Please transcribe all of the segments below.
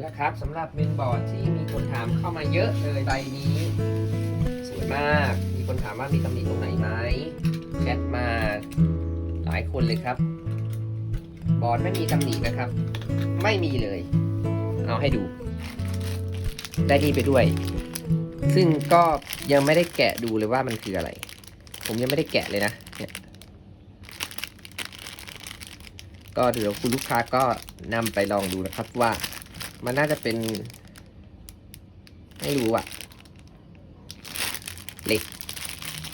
แล้วครับสำหรับเมนบอร์ดที่มีคนถามเข้ามาเยอะเลยใบนี้ สวยมาก มีคนถามว่ามีตำหนิตรงไหนไหมแชทมาหลายคนเลยครับ บอร์ดไม่มีตำหนินะครับ ไม่มีเลย เอาให้ดู ได้นี่ไปด้วย ซึ่งก็ยังไม่ได้แกะดูเลยว่ามันคืออะไร ผมยังไม่ได้แกะเลยนะเนี่ยก็เดี๋ยวคุณลูกค้าก็นำไปลองดูนะครับว่า มันน่าจะเป็น ไม่รู้อะเหล็ก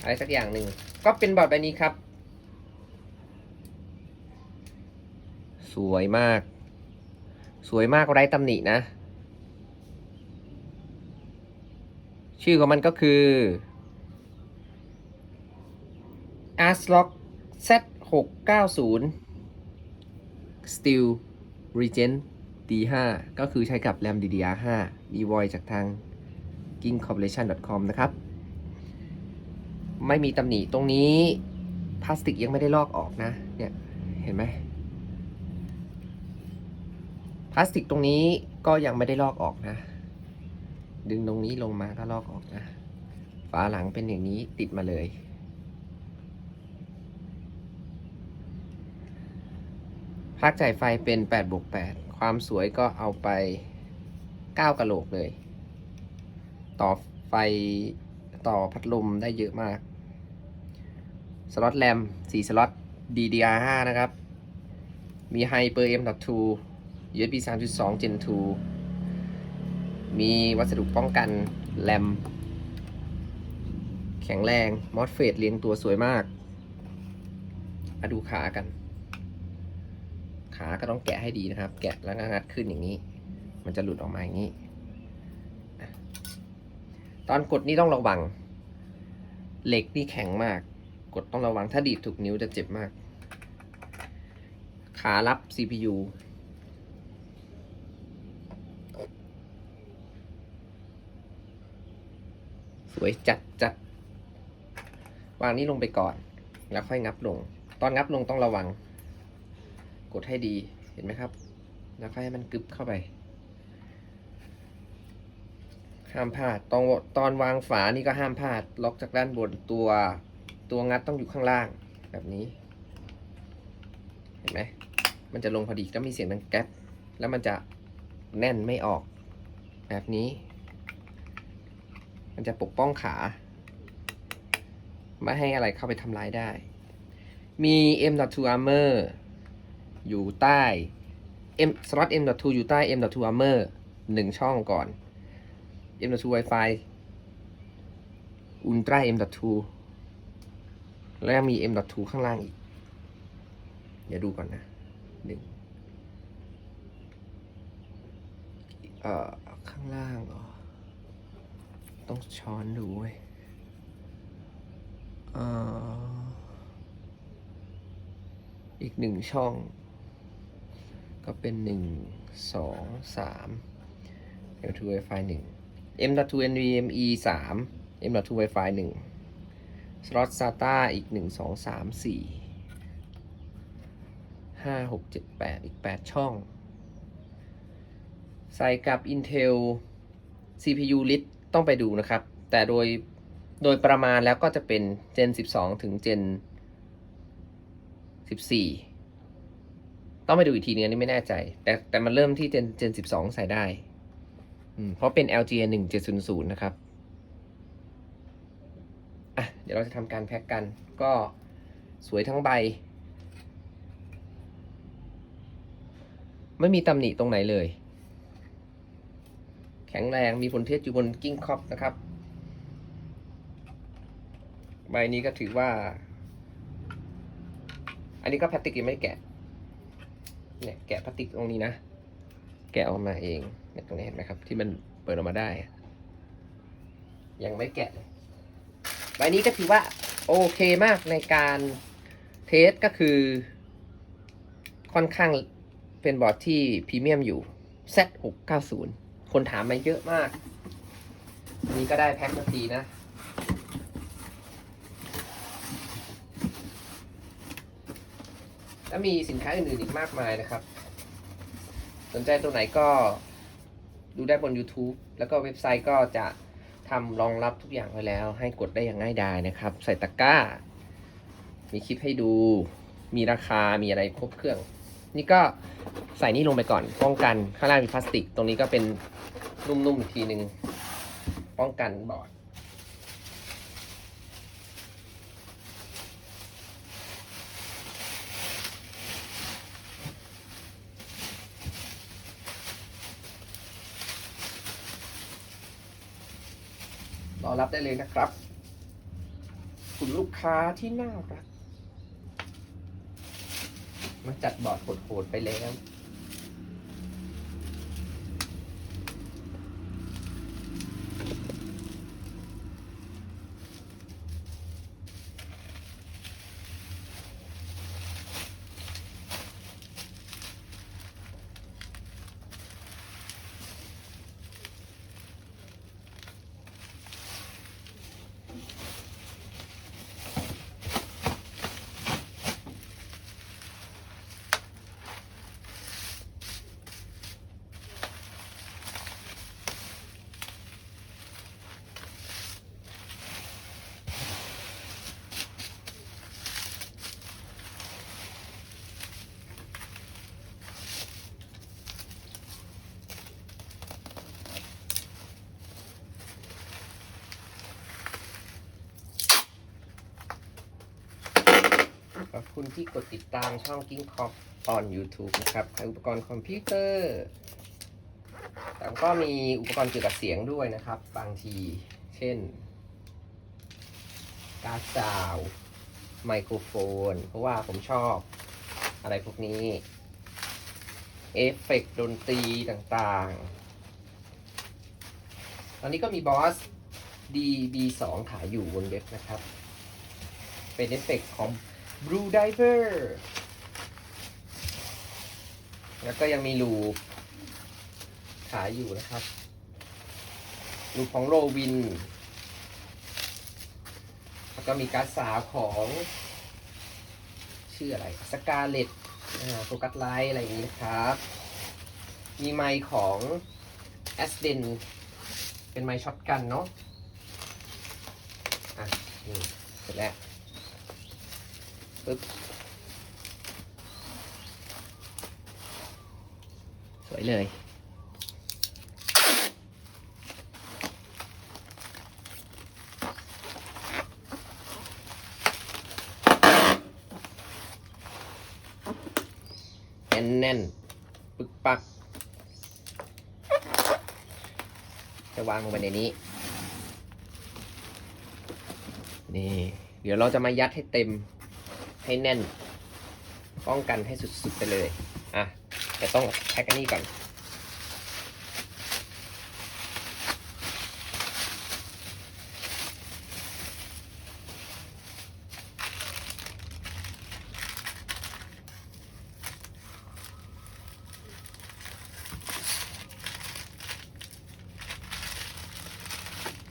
อะไรสักอย่างหนึ่ง ก็เป็นบอร์ดใบนี้ครับ สวยมาก สวยมากไร้ตำหนินะ ชื่อของมันก็คือ ASLOCK Z690 Steel Regent D5 ก็คือใช้กับ RAM DDR5 มีวอยจากทาง kingcorporation.com นะครับ ไม่มีตำหนิตรงนี้พลาสติกยังไม่ได้ลอกออกนะ เนี่ย เห็นไหมพลาสติกตรงนี้ก็ยังไม่ได้ลอกออกนะ ดึงตรงนี้ลงมาก็ลอกออกนะ ฝาหลังเป็นอย่างนี้ติดมาเลยพักจ่ายไฟเป็น8บวก8 ความสวยก็เอาไป 9 กะโหลกเลย ต่อไฟต่อพัดลมได้เยอะมาก สล็อตแรม 4 สล็อต DDR5 นะครับ มี Hyper M.2 USB 3.2 Gen 2 มีวัสดุป้องกันแรม แข็งแรง มอสเฟตเรียงตัวสวยมาก มาดูขากัน ขาก็ต้องแกะให้ดีนะครับ แกะแล้วก็งัดขึ้นอย่างนี้ มันจะหลุดออกมาอย่างนี้ ตอนกดนี่ต้องระวัง เหล็กนี่แข็งมาก กดต้องระวังถ้าดีดถูกนิ้วจะเจ็บมาก ขารับ CPU สวยจัดจัดวางนี้ลงไปก่อน แล้วค่อยงับลง ตอนงับลงต้องระวัง กดให้ดีเห็นไหมครับ แล้วค่อยให้มันกึบเข้าไปห้ามพลาดตอนตอนวางฝานี่ก็ห้ามพลาด ล็อกจากด้านบนตัวตัวงัดต้องอยู่ข้างล่างแบบนี้ เห็นไหมมันจะลงพอดีแล้วมีเสียงดังแก๊ปแล้วมันจะแน่นไม่ออก แบบนี้ มันจะปกป้องขา ไม่ให้อะไรเข้าไปทำร้ายได้ มี M.2 Armor อยู่ใต้ M slot M.2 อยู่ใต้ M.2 Armor หนึ่งช่องก่อน M.2 Wi-Fi Ultra M.2 แล้วมี M.2 ข้างล่างอีก เดี๋ยวดูก่อนนะหนึ่งเอ่อ ข้างล่างเหรอต้องช้อนดูเว้ยเอ่ออีกหนึ่งช่อง ก็เป็นหนึ่งสองสาม M2 Wi-Fi หนึ่ง M.2 NVMe สาม M.2 Wi-Fi หนึ่ง slot SATA อีกหนึ่งสองสามสี่ห้าหกเจ็ดแปดอีกแปดช่อง ใส่กับ Intel CPU Lit ต้องไปดูนะครับ แต่โดยโดยประมาณแล้วก็จะเป็น Gen 12 ถึง Gen 14 ต้องไปดูอีกทีนึงอันนี้ไม่แน่ใจ แต่แต่มันเริ่มที่ Gen Gen 12ใส่ได้อืมเพราะเป็น LGA 1700 นะครับ อะ เดี๋ยวเราจะทำการแพ็กกัน ก็สวยทั้งใบ ไม่มีตำหนิตรงไหนเลย แข็งแรง มีผลเทศอยู่บนกิ้งคอปนะครับ ใบนี้ก็ถือว่า อันนี้ก็พลาสติกยังไม่แกะ เนี่ยแกะพลาสติกตรงนี้นะ แกะออกมาเองเนี่ยตรงนี้เห็นไหมครับ ที่มันเปิดออกมาได้ ยังไม่แกะใบนี้ก็ถือว่าโอเคมากในการเทสก็คือ ค่อนข้างเป็นบอร์ดที่พรีเมียมอยู่ Z690 คนถามมาเยอะมากนนี้ก็ได้แพ็คสักทีนะ แล้วมีสินค้าอื่นๆอีกมากมายนะครับ สนใจตัวไหนก็ดูได้บน YouTube แล้วก็เว็บไซต์ก็จะทำรองรับทุกอย่างไว้แล้ว ให้กดได้อย่างง่ายดายนะครับ ใส่ตะกร้า มีคลิปให้ดู มีราคา มีอะไรครบเครื่อง นี่ก็ใส่นี่ลงไปก่อน ป้องกัน ข้างล่างมีพลาสติก ตรงนี้ก็เป็นนุ่มๆอีกทีหนึ่งป้องกันบอร์ด อรับได้เลยนะครับ คุณลูกค้าที่น่ารัก มาจัดบอร์ดโหดๆไปแล้ว ที่กดติดตามช่อง King Cop on YouTube นะครับอุปกรณ์คอมพิวเตอร์แต่ก็มีอุปกรณ์เกี่ยวกับเสียงด้วยนะครับ บางที เช่น การ์ดซาว์ไมโครโฟน เพราะว่าผมชอบอะไรพวกนี้ เอฟเฟกต์ดนตรีต่างๆ ตอนนี้ก็มีบอส DB2 ขายอยู่บนเว็บนะครับ เป็นเอฟเฟกต์ของ Blue Diver แล้วก็ยังมีลูขายอยู่นะครับลูของโรวิน แล้วก็มีการ์ดสาวของชื่ออะไรสกาเลตโฟกัสไลท์อะไรอย่างนี้นะครับ มีไมค์ของ a s d e n เป็นไมค์ช็อตกันเนาะอะนี่เสร็จแล้ว ปึ๊บสวยเลยแน่นแน่นๆปึกปัก จะวางลงไปในนี้ นี่ เดี๋ยวเราจะมายัดให้เต็ม ให้แน่น ป้องกันให้สุดๆไปเลย อะแต่ต้องแพ็กอันนี้ก่อน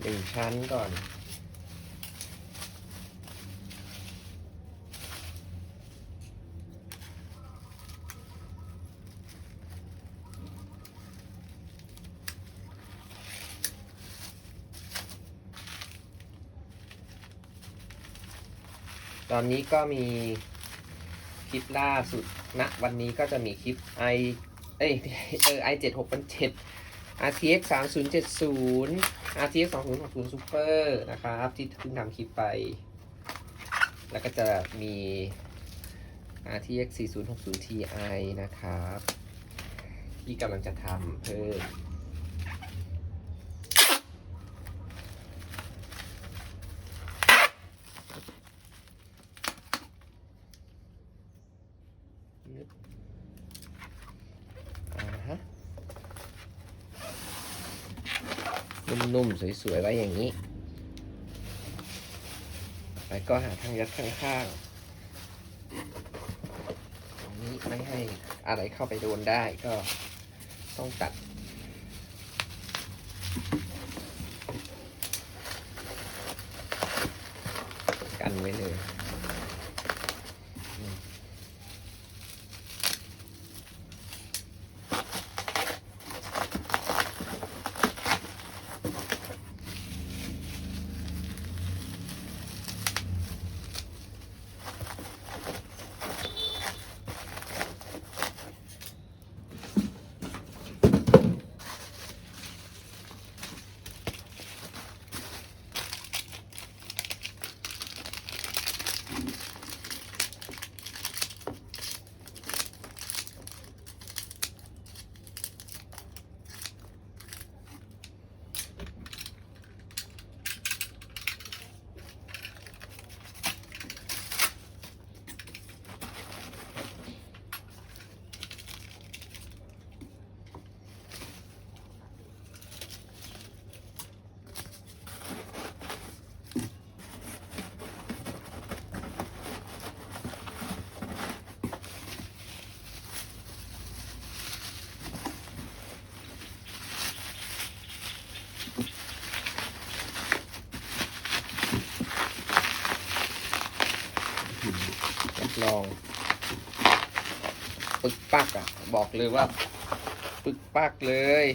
หนึ่งชั้นก่อน ตอนนี้ก็มีคลิปล่าสุดณวันนี้ก็จะมีคลิป i เอ้ยเออ i 7 6 7 RTX 3070 RTX 2060 Super นะครับที่เพิ่งทำคลิปไป แล้วก็จะมี RTX 4060 Ti นะครับ ที่กำลังจะทำเพิ่ม นึกอ่าฮะ นุ่มๆ สวยๆ ไว้อย่างนี้ แล้วก็หาทางยัดข้างๆตรงนี้ไม่ให้อะไรเข้าไปโดนได้ก็ต้องตัด กันไว้เลย ปักอะ บอกเลยว่า ปึกปักเลย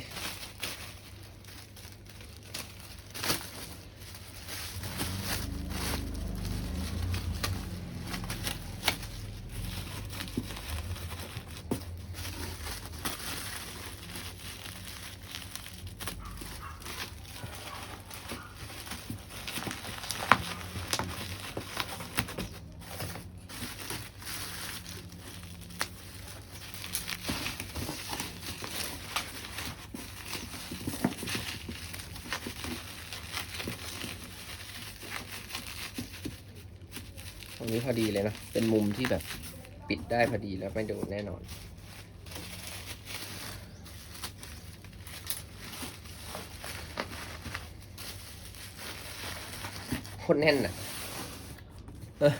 นี้พอดีเลยนะ เป็นมุมที่แบบปิดได้พอดีแล้วไม่โดนแน่นอนโคตรแน่นอะเออ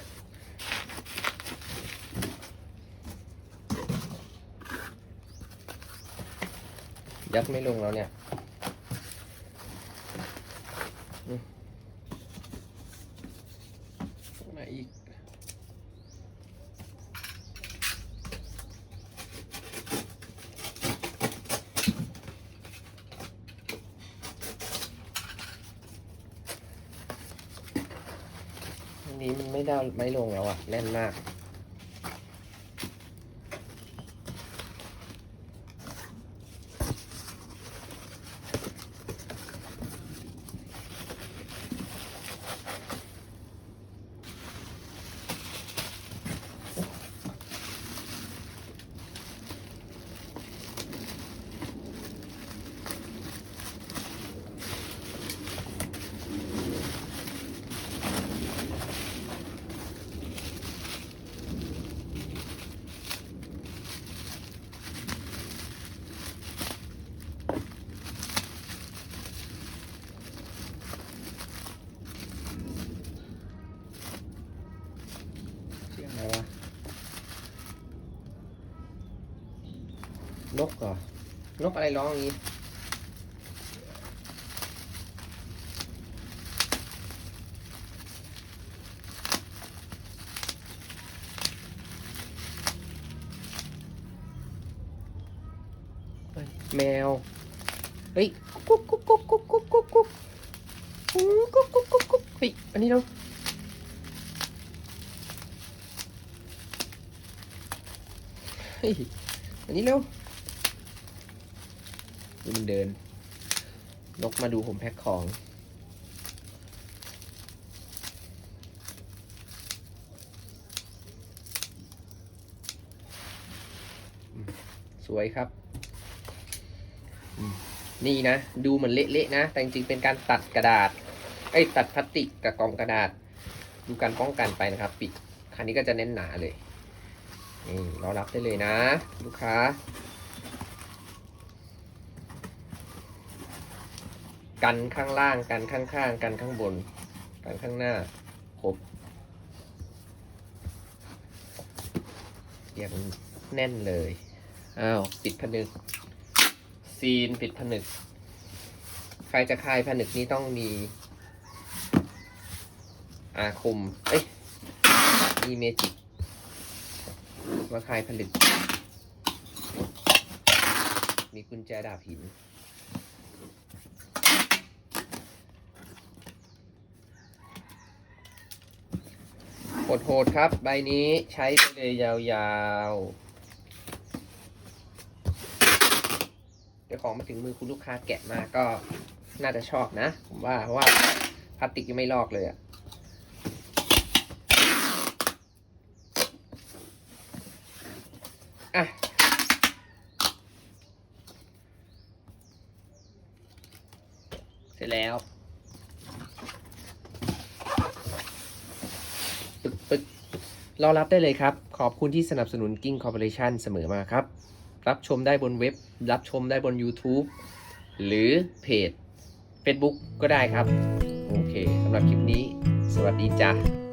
ยัดไม่ลงแล้วเนี่ยอืมมาอีก อั นี้มันไม่ได้ไม่ลงแล้วอะแน่นมาก นกเหรอนกอะไรร้องอย่างนี้ แมว เฮ้ย กุ๊กกุ๊กกุ๊กกุ๊กกุ๊กกุ๊กกุ๊กกุ๊กกุ๊กกุ๊กกุ๊กกุ๊กเฮ้ย อันนี้เราเฮ้ย อันนี้เร็ว ดูมันเดิน นกมาดูผมแพ็คของ สวยครับ นี่นะ ดูเหมือนเละๆนะ แต่จริงๆเป็นการตัดกระดาษเอ้ยตัดพลาสติกกับกล่องกระดาษ ดูการป้องกันไปนะครับ ปิดคันนี้ก็จะแน่นหนาเลยนี่รอรับได้เลยนะ ลูกค้า กันข้างล่างกันข้างๆกันข้างบน กันข้างหน้าครบอย่างแน่นเลยอ้าวปิดผนึก ซีนปิดผนึก ใครจะคลายผนึกนี้ต้องมี อาคม เอ้ยมีเมจิกมาคลายผลึก มีกุญแจดาบหิน โหดครับ ใบนี้ใช้ไปเลยยาวๆเดี๋ยวของมาถึงมือคุณลูกค้าแกะมาก็น่าจะชอบนะ ผมว่าเพราะว่าพลาสติกยังไม่ลอกเลยอะอะเสร็จแล้ว ปึ๊กปึ๊ก รอรับได้เลยครับ ขอบคุณที่สนับสนุนกิ้งคอร์ปอเรชันเสมอมาครับ รับชมได้บนเว็บ รับชมได้บน YouTube หรือเพจ Facebook ก็ได้ครับ โอเคสำหรับคลิปนี้ สวัสดีจ้า